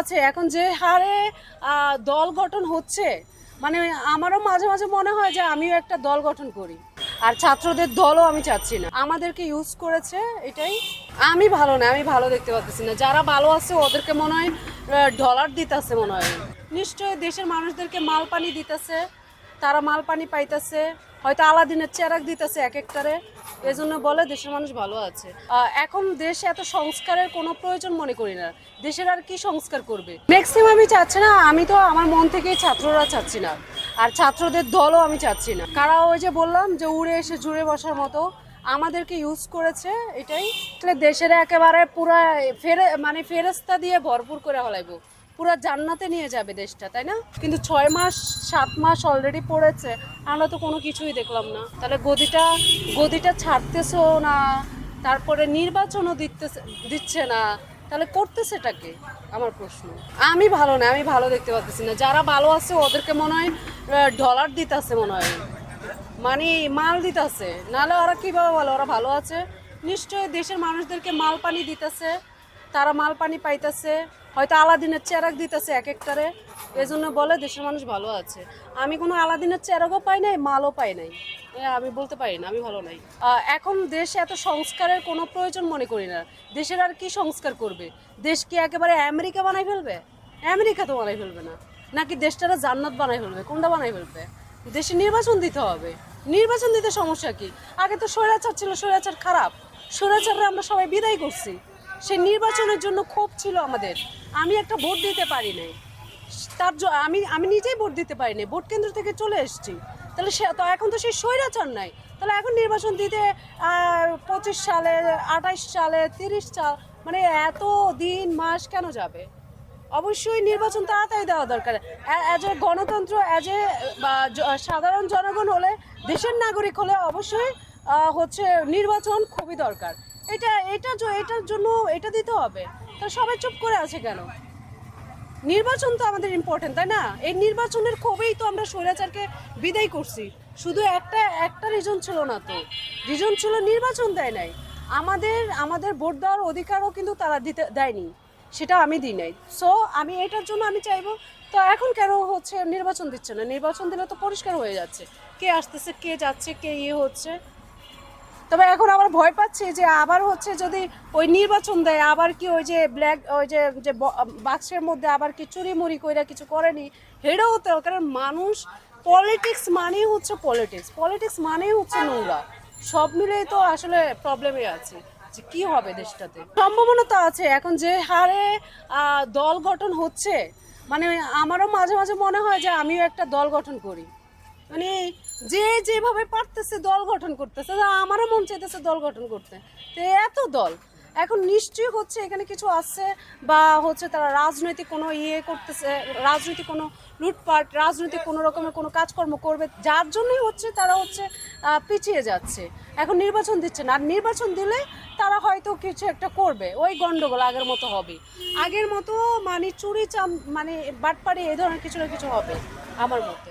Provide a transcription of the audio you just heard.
আছে। এখন যে হারে দল গঠন হচ্ছে মানে আমারও মাঝে মাঝে মনে হয় যে আমিও একটা দল গঠন করি। আর ছাত্রদের দলও আমি চাচ্ছি না। আমাদেরকে ইউজ করেছে এটাই। আমি ভালো না, আমি ভালো দেখতে পাচ্ছি না। যারা ভালো আছে, ওদেরকে মনে হয় ডলার দিতেছে মনে হয়। নিশ্চয়ই দেশের মানুষদেরকে মাল পানি দিতেছে। তারা মাল পানি পাইতেছে, হয়তো আলাদিনের চেরাক দিতেছে এক একটারে। এজন্য বলে দেশের মানুষ ভালো আছে। এখন দেশে এত সংস্কারের কোনো প্রয়োজন মনে করি না। দেশের আর কি সংস্কার করবে? ম্যাক্সিমামই চাচ্ছে না, আমি তো আমার মন থেকেই ছাত্ররা চাচ্ছি না। আর ছাত্রদের দলও আমি চাচ্ছি না। কারা ওই যে বললাম যে উড়ে এসে জুড়ে বসার মতো, আমাদেরকে ইউজ করেছে, এটাই। দেশের একেবারে পুরা ফেরে মানে ফেরস্তা দিয়ে ভরপুর করে হলাইবো পুরো জান্নাতে নিয়ে যাবে দেশটা, তাই না? কিন্তু ছয় মাস, সাত মাস অলরেডি পড়েছে, আমরা তো কোনো কিছুই দেখলাম না। তাহলে গদিটা গদিটা ছাড়তেছো না? তারপরে নির্বাচনও দিতেছে, দিচ্ছে না। তাহলে করতেছেটাকে আমার প্রশ্ন। আমি ভালো না, আমি ভালো দেখতে পাচ্ছি না। যারা ভালো আছে, ওদেরকে মনে হয় ডলার দিতেছে মনে হয়। মানে মাল দিতেছে। নাহলে ওরা কীভাবে বলে? ওরা ভালো আছে? নিশ্চয়ই দেশের মানুষদেরকে মাল পানি দিতেছে, তারা মাল পানি পাইতেছে। হয়তো আলাদিনের চেরাক দিতেছে এক একটারে, এজন্য বলে দেশের মানুষ ভালো আছে। আমি কোনো আলাদিনের চেরাকও পাই নাই, মালও পাই নাই। আমি বলতে পারি না, আমি ভালো নাই। এখন দেশে এত সংস্কারের কোনো প্রয়োজন মনে করি না। দেশের আর কি সংস্কার করবে? দেশ কি একেবারে আমেরিকা বানাই ফেলবে? আমেরিকা তো বানাই ফেলবে না। নাকি দেশটারা জান্নাত বানাই ফেলবে? কোনটা বানাই ফেলবে? দেশে নির্বাচন দিতে হবে। নির্বাচন দিতে সমস্যা কি? আগে তো স্বৈরাচার ছিল, স্বৈরাচার খারাপ। স্বৈরাচাররা আমরা সবাই বিদায় করছি। সেই নির্বাচনের জন্য ক্ষোভ ছিল আমাদের। আমি একটা ভোট দিতে পারি নাই। তার আমি আমি নিজেই ভোট দিতে পারি নাই। ভোট কেন্দ্র থেকে চলে এসেছি। তাহলে সে তো এখন তো সেই স্বৈরাচার নাই। তাহলে এখন নির্বাচন দিতে পঁচিশ সালে, আঠাইশ সালে, তিরিশ সাল মানে এত দিন মাস কেন যাবে? অবশ্যই নির্বাচন তাড়াতাড়ি দেওয়া দরকার। অ্যাজ এ গণতন্ত্র অ্যাজ এ সাধারণ জনগণ হলে, দেশের নাগরিক হলে অবশ্যই হচ্ছে নির্বাচন খুবই দরকার। এটা এটা এটার জন্য এটা দিতে হবে। তা সবাই চুপ করে আছে কেন? নির্বাচন তো আমাদের ইম্পর্টেন্ট তাই না? এই নির্বাচনের ক্ষোভেই তো আমরা স্বৈরাচারকে বিদায় করছি। শুধু একটা একটা রিজন ছিল না তো। রিজন ছিল নির্বাচন দেয় নাই। আমাদের আমাদের ভোট দেওয়ার অধিকারও কিন্তু তারা দিতে, দেয়নি। সেটা আমি দিই নাই। সো আমি এটার জন্য আমি চাইব, তো এখন কেন হচ্ছে নির্বাচন দিচ্ছে না? নির্বাচন দিলে তো পরিষ্কার হয়ে যাচ্ছে। কে আসতেছে, কে যাচ্ছে, কে ইয়ে হচ্ছে। তবে এখন আবার ভয় পাচ্ছি যে আবার হচ্ছে যদি ওই নির্বাচন দেয়, আবার কি ওই যে ব্ল্যাক ওই যে যে বাক্সের মধ্যে আবার কি চুরি মুড়ি কইরা কিছু করেনি? হেডেও হতে কারণ মানুষ পলিটিক্স মানেই হচ্ছে পলিটিক্স পলিটিক্স মানেই হচ্ছে নোংরা। সব মিলেই তো আসলে প্রবলেমে আছে। যে কি হবে দেশটাতে? সম্ভাবনা তো আছে। এখন যে হারে দল গঠন হচ্ছে মানে আমারও মাঝে মাঝে মনে হয় যে আমিও একটা দল গঠন করি। মানে যে যেভাবে পারতেছে দল গঠন করতেছে আমারও মন চাইতেছে দল গঠন করতে। তো এত দল, এখন নিশ্চয়ই হচ্ছে এখানে কিছু আছে, বা হচ্ছে তারা রাজনৈতিক কোনো ইয়ে করতেছে, রাজনৈতিক কোনো লুটপাট, রাজনৈতিক কোনো রকমের কোনো কাজকর্ম করবে, যার জন্যই হচ্ছে তারা হচ্ছে পিছিয়ে যাচ্ছে। এখন নির্বাচন দিচ্ছে না। আর নির্বাচন দিলে তারা হয়তো কিছু একটা করবে। ওই গন্ডগোল আগের মতো হবে। আগের মতো মানে চুরি চাম মানে বাটপাড়ি এই ধরনের কিছু না কিছু হবে, আমার মতে।